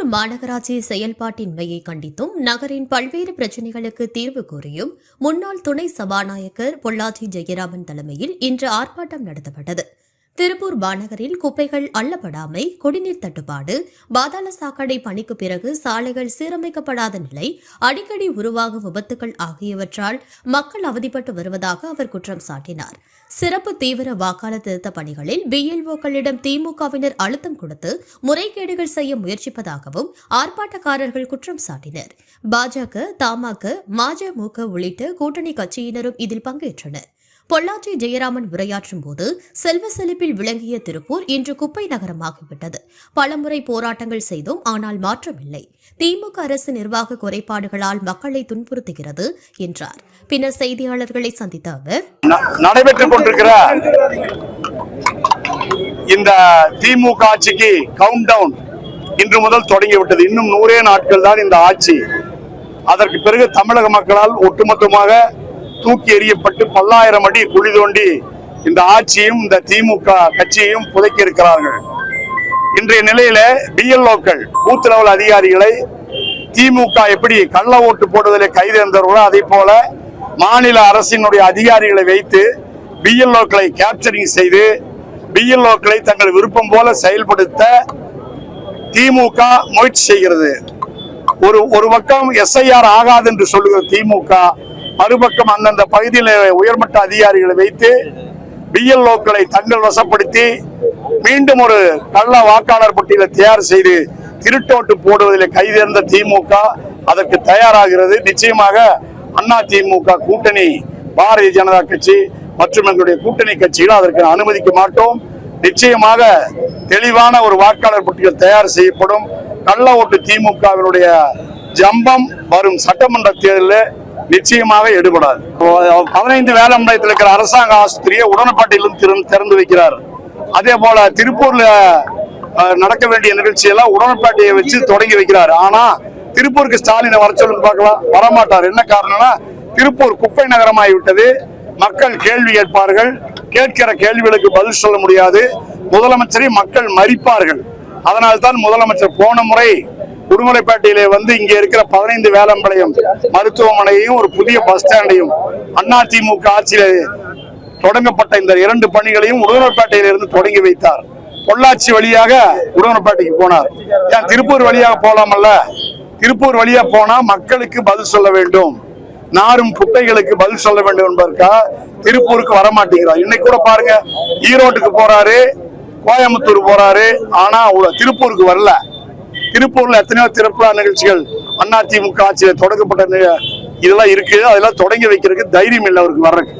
திருப்பூர் மாநகராட்சி செயல்பாட்டின்மையை கண்டித்தும் நகரின் பல்வேறு பிரச்சினைகளுக்கு தீர்வு கோரியும் முன்னாள் துணை சபாநாயகர் பொள்ளாச்சி ஜெயராமன் தலைமையில் இன்று ஆர்ப்பாட்டம் நடத்தப்பட்டது. திருப்பூர் மாநகரில் குப்பைகள் அள்ளப்படாமை குடிநீர் தட்டுப்பாடு பாதாள சாக்கடை பணிக்கு பிறகு சாலைகள் சீரமைக்கப்படாத நிலை அடிக்கடி உருவாகும் விபத்துகள் ஆகியவற்றால் மக்கள் அவதிப்பட்டு வருவதாக அவர் குற்றம் சாட்டினார். சிறப்பு தீவிர வாக்காளர் திருத்த பணிகளில் பிஎல்ஓக்களிடம் திமுகவினர் அழுத்தம் கொடுத்து முறைகேடுகள் செய்ய முயற்சிப்பதாகவும் ஆர்ப்பாட்டக்காரர்கள் குற்றம் சாட்டினர். பாஜக தமாக மஜமுக உள்ளிட்ட கூட்டணி கட்சியினரும் இதில் பங்கேற்றனர். பொள்ளாச்சி ஜெயராமன் உரையாற்றும் போது செல்வ செழிப்பில் விளங்கிய திருப்பூர் இன்று குப்பை நகரமாகிவிட்டது. பலமுறை போராட்டங்கள் செய்தோம் ஆனால் மாற்றமில்லை. திமுக அரசு நிர்வாக குறைபாடுகளால் மக்களை துன்புறுத்துகிறது என்றார். பின்னர் செய்தியாளர்களை சந்தித்த அவர் நடைபெற்றுக் கொண்டிருக்கிற இந்த திமுக ஆட்சிக்கு கவுண்ட் டவுன் இன்று முதல் தொடங்கிவிட்டது. இன்னும் நூறே நாட்கள் தான் இந்த ஆட்சி. அதற்கு பிறகு தமிழக மக்களால் ஒட்டுமொத்தமாக தூக்கி எறியப்பட்டு பல்லாயிரம் அடி குழி தோண்டி இந்த ஆட்சியும் இந்த திமுக கட்சியையும் புதைக்கி இருக்கிறார்கள். இன்றைய நிலையில பிஎல்ஓக்கள் பூத் லெவல் அதிகாரிகளை திமுக எப்படி கள்ள ஓட்டு போடுவதில் கைது இருந்தவர்களோ அதே போல மாநில அரசினுடைய அதிகாரிகளை வைத்து பிஎல்ஓக்களை கேப்சரிங் செய்து பிஎல்ஓக்களை தங்கள் விருப்பம் போல செயல்படுத்த திமுக முயற்சி செய்கிறது. ஒரு ஒரு பக்கம் எஸ்ஐஆர் ஆகாது என்று சொல்லுகிற திமுக மறுபக்கம் அந்தந்த பகுதியில் உயர்மட்ட அதிகாரிகளை வைத்து பிஎல்ஓக்களை தங்கள் வசப்படுத்தி மீண்டும் ஒரு கள்ள வாக்காளர் பட்டியலை தயார் செய்து திருட்டோட்டு போடுவதில் கைதேர்ந்த திமுக அதற்கு தயாராகிறது. நிச்சயமாக அண்ணா திமுக கூட்டணி பாரதிய ஜனதா கட்சி மற்றும் எங்களுடைய கூட்டணி கட்சிகள் அதற்கு அனுமதிக்க மாட்டோம். நிச்சயமாக தெளிவான ஒரு வாக்காளர் பட்டியல் தயார் செய்யப்படும். கள்ள ஓட்டு திமுகவினுடைய ஜம்பம் வரும் சட்டமன்ற தேர்தலில் நிச்சயமாக எடுபடாது. பதினைந்து வேளாண்மையத்தில் இருக்கிற அரசாங்க ஆஸ்பத்திரியை உடனப்பாட்டிலும் திறந்து திறந்து வைக்கிறார். அதே போல திருப்பூர்ல நடக்க வேண்டிய நிகழ்ச்சியெல்லாம் உடனப்பாட்டியை வச்சு தொடங்கி வைக்கிறார். ஆனா திருப்பூருக்கு ஸ்டாலினை வர சொல்லுங்க பார்க்கலாம். வரமாட்டார். என்ன காரணம்னா திருப்பூர் குப்பை நகரமாகிவிட்டது. மக்கள் கேள்வி கேட்பார்கள். கேட்கிற கேள்விகளுக்கு பதில் சொல்ல முடியாது. முதலமைச்சரை மக்கள் மறிப்பார்கள். அதனால்தான் முதலமைச்சர் போன முறை உடுமலைப்பேட்டையிலே வந்து இங்கே இருக்கிற பதினைந்து வேலம்பாளையம் மருத்துவமனையையும் ஒரு புதிய பஸ் ஸ்டாண்டையும் அதிமுக ஆட்சியில தொடங்கப்பட்ட இந்த இரண்டு பணிகளையும் உடுமலைப்பேட்டையிலிருந்து தொடங்கி வைத்தார். பொள்ளாச்சி வழியாக உடுமலைப்பேட்டைக்கு போனார். ஏன் திருப்பூர் வழியாக போலாமல்ல? திருப்பூர் வழியா போனா மக்களுக்கு பதில் சொல்ல வேண்டும். நாரும் குப்பைகளுக்கு பதில் சொல்ல வேண்டும் என்பதற்கா திருப்பூருக்கு வரமாட்டேங்கிறார். இன்னைக்கு கூட பாருங்க ஈரோட்டுக்கு போறாரு கோயம்புத்தூர் போறாரு ஆனா திருப்பூருக்கு வரல. திருப்பூர்ல எத்தனையோ திறப்பு நிகழ்ச்சிகள் அதிமுக ஆட்சியில் தொடங்கப்பட்ட இதெல்லாம் இருக்கு. அதெல்லாம் தொடங்கி வைக்கிறதுக்கு தைரியம் இல்லை அவருக்கு வர்றதுக்கு.